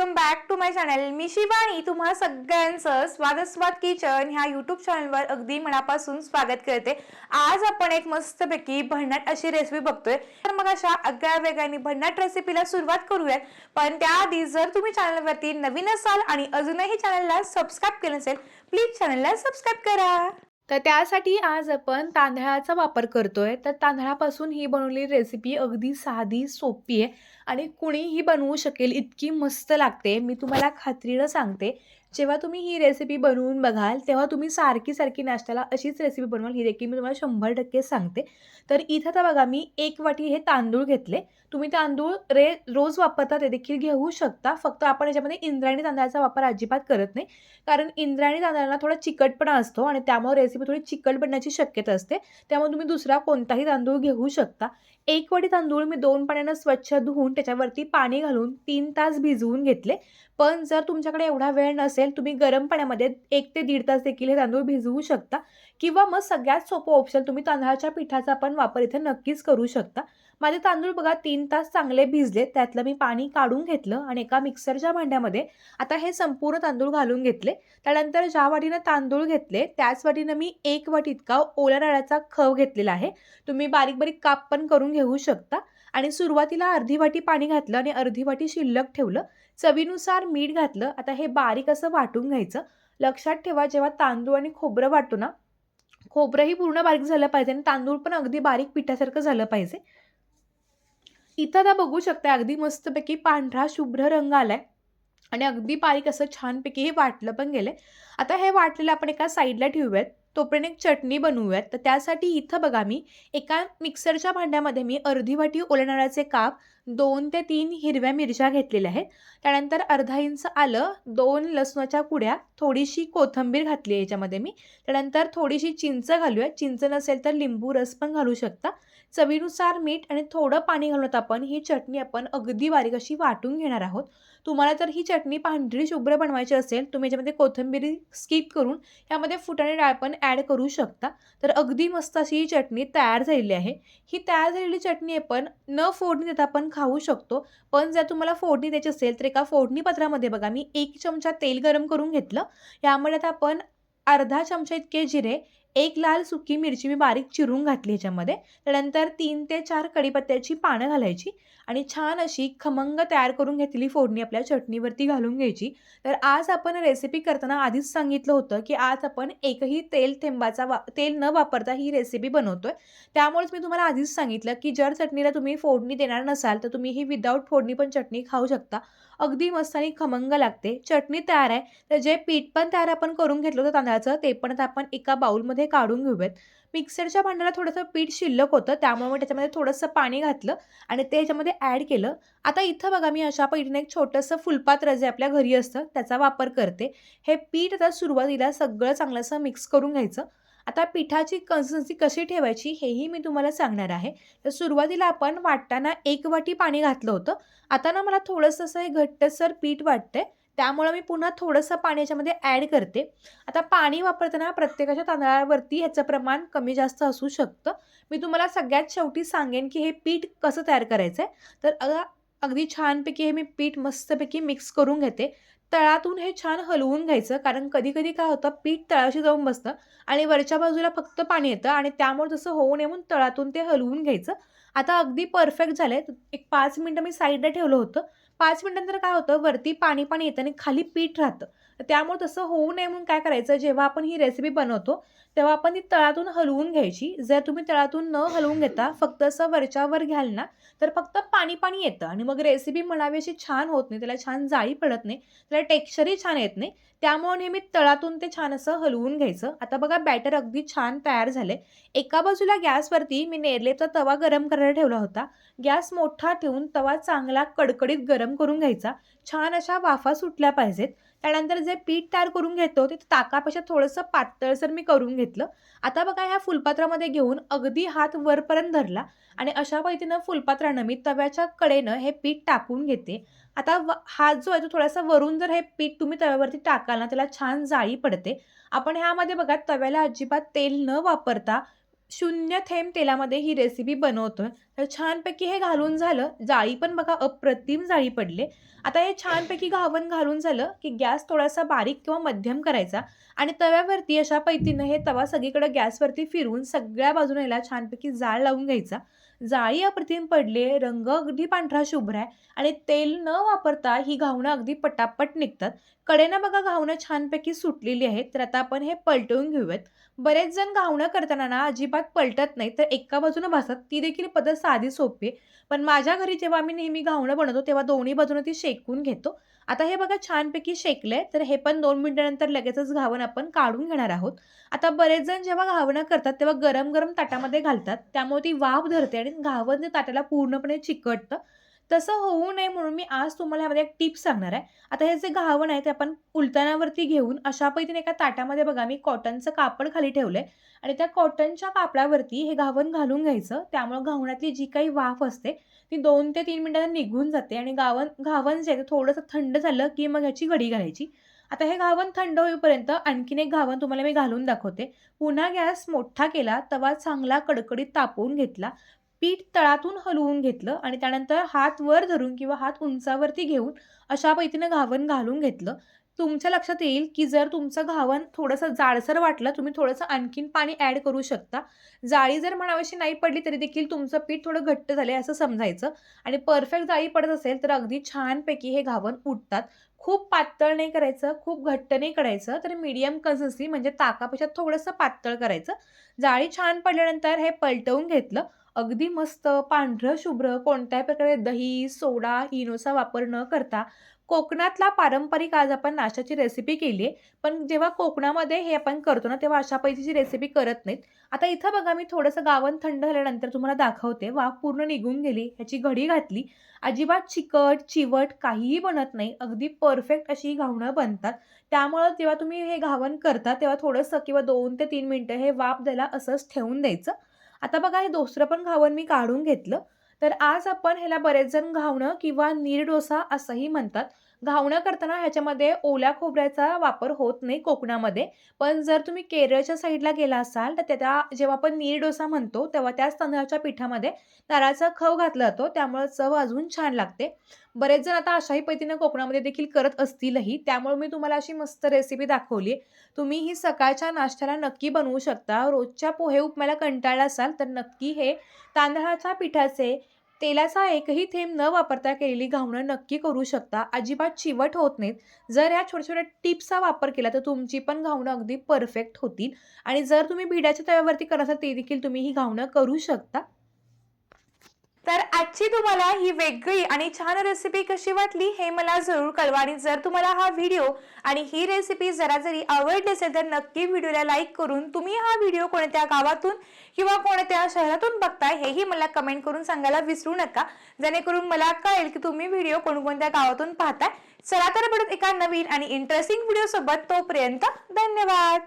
Welcome back to my channel मी शिवानी. तुम्हा सगळ्यांचं स्वागत किचन ह्या युट्यूब चॅनलवर अगदी मनापासून स्वागत करते. आज आपण एक मस्तपैकी भन्नाट अशी रेसिपी बघतोय. तर मग अशा अगळ्या वेगाने भन्नाट रेसिपीला सुरुवात करूयात. पण त्याआधी जर तुम्ही चॅनलवरती नवीन असाल आणि अजूनही चॅनलला सबस्क्राईब केलं नसेल प्लीज चॅनलला सबस्क्राईब करा. तर त्यासाठी आज आपण तांदळाचा वापर करतोय. तर तांदळापासून ही बनवलेली रेसिपी अगदी साधी सोपी आहे. आणि कुणीही बनवू शकेल इतकी मस्त लागते. मी तुम्हाला खात्रीनं सांगते. जेव्हा तुम्ही ही रेसिपी बनवून बघाल तेव्हा तुम्ही सारखी सारखी नाश्त्याला अशीच रेसिपी बनवाल. ही देखील मी तुम्हाला शंभर टक्के सांगते. तर इथं तर बघा मी एक वाटी हे तांदूळ घेतले. तुम्ही तांदूळ रे रोज वापरता ते देखील घेऊ शकता. फक्त आपण याच्यामध्ये इंद्रायणी तांदळाचा वापर अजिबात करत नाही. कारण इंद्रायणी तांदळाला थोडा चिकटपणा असतो आणि त्यामुळे रेसिपी थोडी चिकट बनण्याची शक्यता असते. त्यामुळे तुम्ही दुसरा कोणताही तांदूळ घेऊ शकता. एक वडी तांदूळ मी दोन पाण्यानं स्वच्छ धुवून त्याच्यावरती पाणी घालून तीन तास भिजवून घेतले. पण जर तुमच्याकडे एवढा वेळ नसेल तुम्ही गरम पाण्यामध्ये एक ते दीड तास देखील हे तांदूळ भिजवू शकता. किंवा मग सगळ्यात सोपं ऑप्शन तुम्ही तांदळाच्या पिठाचा पण वापर इथे नक्कीच करू शकता. माझे तांदूळ बघा तीन तास चांगले भिजले त्यातलं मी पाणी काढून घेतलं आणि एका मिक्सरच्या भांड्यामध्ये आता हे संपूर्ण तांदूळ घालून घेतले. त्यानंतर ज्या वाटीनं तांदूळ घेतले त्याच वाटीनं मी एक वाट इतका ओल्या नाळ्याचा खव घेतलेला आहे. तुम्ही बारीक बारीक काप पण करून घेऊ शकता. आणि सुरुवातीला अर्धी वाटी पाणी घातलं आणि अर्धी वाटी शिल्लक ठेवलं. चवीनुसार मीठ घातलं. आता हे बारीक असं वाटून घ्यायचं. लक्षात ठेवा जेव्हा तांदूळ आणि खोबरं वाटू ना खोबरंही पूर्ण बारीक झालं पाहिजे आणि तांदूळ पण अगदी बारीक पिठासारखं झालं पाहिजे. इथं आता बघू शकता अगदी मस्तपैकी पांढरा शुभ्र रंग आलाय. आणि अगदी बारीक असं छानपैकी हे वाटलं पण गेलं आता हे वाटलेलं आपण एका साईडला ठेवूयात. तोपर्यंत एक चटणी बनवूयात. तर त्यासाठी इथं बघा मी एका मिक्सरच्या भांड्यामध्ये मी अर्धी वाटी ओलणाऱ्याचे काप दोन ते तीन हिरव्या मिरच्या घेतलेल्या आहेत. त्यानंतर अर्धा इंच आलं दोन लसणाच्या कुड्या थोडीशी कोथिंबीर घातली आहे याच्यामध्ये मी. त्यानंतर थोडीशी चिंच घालूया चिंच नसेल तर लिंबू रस पण घालू शकता. चवीनुसार मीठ आणि थोडं पाणी घालून आपण ही चटणी आपण अगदी बारीक अशी वाटून घेणार आहोत. तुम्हाला जर ही चटणी पांढरी शुभ्र बनवायची असेल तुम्ही याच्यामध्ये कोथिंबीरी स्किप करून यामध्ये फुटाणे डाळ पण ॲड करू शकता. तर अगदी मस्त अशी ही चटणी तयार झालेली आहे. ही तयार झालेली चटणी आपण न फोडणी देता आपण खाऊ शकतो पण जर तुम्हाला फोडणी द्यायची असेल तर एका फोडणी पत्रामध्ये बघा मी एक चमचा तेल गरम करून घेतलं. यामुळे आता आपण अर्धा चमचा इतके जिरे एक लाल सुकी मिरची मी बारीक चिरून घातली ह्याच्यामध्ये त्यानंतर तीन ते चार कढीपत्त्याची पानं घालायची आणि छान अशी खमंग तयार करून घेतलेली फोडणी आपल्या चटणीवरती घालून घ्यायची. तर आज आपण रेसिपी करताना आधीच सांगितलं होतं की आज आपण एकही तेल थेंबाचा वा तेल न वापरता ही रेसिपी बनवतोय. त्यामुळेच मी तुम्हाला आधीच सांगितलं की जर चटणीला तुम्ही फोडणी देणार नसाल तर तुम्ही ही विदाऊट फोडणी पण चटणी खाऊ शकता. अगदी मस्त आणि खमंग लागते. चटणी तयार आहे. तर जे पीठ पण तयार आपण करून घेतलं होतं तांदळाचं ते पण आता आपण एका बाउलमध्ये काढून घेऊयात. मिक्सरच्या भांड्याला थोडंसं पीठ शिल्लक होतं. त्यामुळे मी त्याच्यामध्ये थोडंसं पाणी घातलं आणि ते ह्याच्यामध्ये ॲड केलं. आता इथं बघा मी अशा पद्धतीने एक छोटंसं फुलपात्र जे आपल्या घरी असतं त्याचा वापर करते. हे पीठ आता सुरुवातीला सगळं चांगलंसं मिक्स करून घ्यायचं. आता पिठाची कन्सिस्टन्सी कशी ठेवायची हेही मी तुम्हाला सांगणार आहे. तर सुरुवातीला आपण वाटताना एक वाटी पाणी घातलं होतं. आता ना मला थोडंसं असं हे घट्टसर पीठ वाटतंय. त्यामुळं मी पुन्हा थोडंसं पाणी याच्यामध्ये ॲड करते. आता पाणी वापरताना प्रत्येकाच्या तांदळावरती ह्याचं प्रमाण कमी जास्त असू शकतं. मी तुम्हाला सगळ्यात शेवटी सांगेन की हे पीठ कसं तयार करायचं आहे तर अगदी छानपैकी हे मी पीठ मस्तपैकी मिक्स करून घेते. तळातून हे छान हलवून घ्यायचं. कारण कधी कधी काय होतं पीठ तळाशी जाऊन बसतं आणि वरच्या बाजूला फक्त पाणी येतं आणि त्यामुळे तसं होऊ नये म्हणून तळातून ते हलवून घ्यायचं. आता अगदी परफेक्ट झालं आहे एक पाच मिनटं मी साईडला ठेवलं होतं. पाच मिनटानंतर काय होतं वरती पाणी पाणी येतं आणि खाली पीठ राहतं. त्यामुळे तसं होऊ नये म्हणून काय करायचं? जेव्हा आपण ही रेसिपी बनवतो तेव्हा आपण ती तळातून हलवून घ्यायची. जर तुम्ही तळातून न हलवून घेता फक्त असं वरच्यावर घ्याल ना तर फक्त पाणी पाणी येतं आणि मग रेसिपी म्हणावी अशी छान होत नाही. त्याला छान जाळी पडत नाही. त्याला टेक्स्चरही छान येत नाही. त्यामुळे नेहमी तळातून ते छान असं हलवून घ्यायचं. आता बघा बॅटर अगदी छान तयार झाले एका बाजूला गॅसवरती मी नेरलेपचा तवा गरम करायला ठेवला होता. गॅस मोठा ठेवून तवा चांगला कडकडीत गरम करून घ्यायचा. छान अशा वाफा सुटल्या पाहिजेत. त्यानंतर जे पीठ तयार करून घेतो ते ताकापेक्षा थोडंसं पातळसर मी करून घेतलं. आता बघा ह्या फुलपात्रामध्ये घेऊन अगदी हात वरपर्यंत धरला आणि अशा पद्धतीनं फुलपात्रानं मी तव्याच्या कडेनं हे पीठ टाकून घेते. आता व हात जो आहे तो थोडासा वरून जर हे पीठ तुम्ही तव्यावरती टाकाल ना त्याला छान जाळी पडते. आपण ह्यामध्ये बघा तव्याला अजिबात तेल न वापरता शून्य थेंब तेलामध्ये ही रेसिपी बनवतोय. तर छानपैकी हे घालून झालं. जाळी पण बघा अप्रतिम जाळी पडले. आता हे छानपैकी घावन घालून झालं की गॅस थोडासा बारीक किंवा मध्यम करायचा आणि तव्यावरती अशा पैतीनं हे तवा सगळीकडे गॅसवरती फिरवून सगळ्या बाजूने याला छानपैकी जाळ लावून घ्यायचा. जाळी अप्रतिम पडले रंग अगदी पांढरा शुभ्र आहे आणि तेल न वापरता ही घावणं अगदी पटापट निघतात. कडेनं बघा घावणं छानपैकी सुटलेली आहेत तर आता आपण हे पलटवून घेऊयात. बरेच जण घावणं करताना ना अजिबात पलटत नाही तर एका बाजूनं भासत ती देखील पद्धत साधी सोपी आहे. पण माझ्या घरी जेव्हा मी नेहमी घावणं बनवतो तेव्हा दोन्ही बाजूनं ती शेकून घेतो. आता हे बघा छानपैकी शेकले तर हे पण दोन मिनिटानंतर लगेचच घावण आपण काढून घेणार आहोत. आता बरेच जण जेव्हा घावणं करतात तेव्हा गरम गरम ताटामध्ये घालतात. त्यामुळे ती वाफ धरते आणि घावन ते ताटाला पूर्णपणे चिकटतं तसं होऊ नये म्हणून मी आज तुम्हाला यामध्ये एक टिप्स सांगणार आहे. आता हे जे घावण आहे ते आपण उलतानावरती घेऊन अशा पद्धतीने एका ताटामध्ये बघा मी कॉटनचं कापड खाली ठेवलंय आणि त्या कॉटनच्या कापडावरती हे घावण घालून घ्यायचं. त्यामुळे घावणातली जी काही वाफ असते ती दोन ते तीन मिनटांना निघून जाते आणि गावन घावण जे आहे ते थोडंसं थंड झालं की मग ह्याची घडी घालायची. आता हे घावण थंड होईपर्यंत आणखीन एक घावण तुम्हाला मी घालून दाखवते. पुन्हा गॅस मोठा केला तवा चांगला कडकडीत तापवून घेतला. पीठ तळातून हलवून घेतलं आणि त्यानंतर हात वर धरून किंवा हात उंचावरती घेऊन अशा पद्धतीनं घावन घालून घेतलं. तुमच्या लक्षात येईल की जर तुमचं घावन थोडंसं जाडसर वाटलं तुम्ही थोडंसं आणखीन पाणी ॲड करू शकता. जाळी जर म्हणावीशी नाही पडली तरी देखील तुमचं पीठ थोडं घट्ट झालं असं समजायचं. आणि परफेक्ट जाळी पडत असेल तर अगदी छानपैकी हे घावन उठतात. खूप पातळ नाही करायचं खूप घट्ट नाही करायचं तर मीडियम कन्सिस्टन्सी म्हणजे ताकापेक्षा थोडंसं पातळ करायचं. जाळी छान पडल्यानंतर हे पलटवून घेतलं. अगदी मस्त पांढरं शुभ्र कोणत्याही प्रकारे दही सोडा इनोचा वापर न करता कोकणातला पारंपरिक आज आपण नाश्त्याची रेसिपी केली आहे. पण जेव्हा कोकणामध्ये हे आपण करतो ना तेव्हा अशा पैकीची रेसिपी करत नाहीत. आता इथं बघा मी थोडंसं गावण थंड झाल्यानंतर तुम्हाला दाखवते. वाफ पूर्ण निघून गेली. ह्याची घडी घातली. अजिबात चिकट चिवट काहीही बनत नाही. अगदी परफेक्ट अशी घावणं बनतात. त्यामुळं जेव्हा तुम्ही हे घावण करता तेव्हा थोडंसं किंवा दोन ते तीन मिनटं हे वाफ द्यायला असंच ठेवून द्यायचं. आता बघा हे दुसरं पण घावण मी काढून घेतलं. तर आज आपण ह्याला बरेच जण घावणं किंवा नीर डोसा असंही म्हणतात. घावणं करताना ह्याच्यामध्ये ओल्या खोबऱ्याचा वापर होत नाही कोकणामध्ये. पण जर तुम्ही केरळच्या साईडला गेला असाल तर त्या जेव्हा आपण नीर डोसा म्हणतो तेव्हा त्याच तांदळाच्या पिठामध्ये नारळाचा खव घातला जातो. त्यामुळे चव अजून छान लागते. बरेच जण आता अशाही पद्धतीनं कोकणामध्ये देखील करत असतीलही. त्यामुळे मी तुम्हाला अशी मस्त रेसिपी दाखवली. तुम्ही ही सकाळच्या नाश्त्याला नक्की बनवू शकता. रोजच्या पोहे उपम्याला कंटाळला असाल तर नक्की हे तांदळाच्या पिठाचे तेलाचा एकही थेंब न वापरता केलेली घावणं नक्की करू शकता. अजिबात चिवट होत नाहीत. जर ह्या छोट्या छोट्या टिप्सचा वापर केला तर तुमची पण घावणं अगदी परफेक्ट होतील. आणि जर तुम्ही भिड्याच्या तव्यावरती करत असाल ते देखील तुम्ही ही घावणं करू शकता. तर आजची तुम्हाला ही वेगळी आणि छान रेसिपी कशी वाटली हे मला जरूर कळवा आणि जर तुम्हाला हा व्हिडिओ आणि ही रेसिपी जरा जरी आवडली असेल तर नक्की व्हिडिओला लाईक करून तुम्ही हा व्हिडिओ कोणत्या गावातून किंवा कोणत्या शहरातून बघताय हेही मला कमेंट करून सांगायला विसरू नका. जेणेकरून मला कळेल की तुम्ही व्हिडिओ कोणकोणत्या गावातून पाहताय. चला तर परत एका नवीन आणि इंटरेस्टिंग व्हिडिओ सोबत तोपर्यंत धन्यवाद.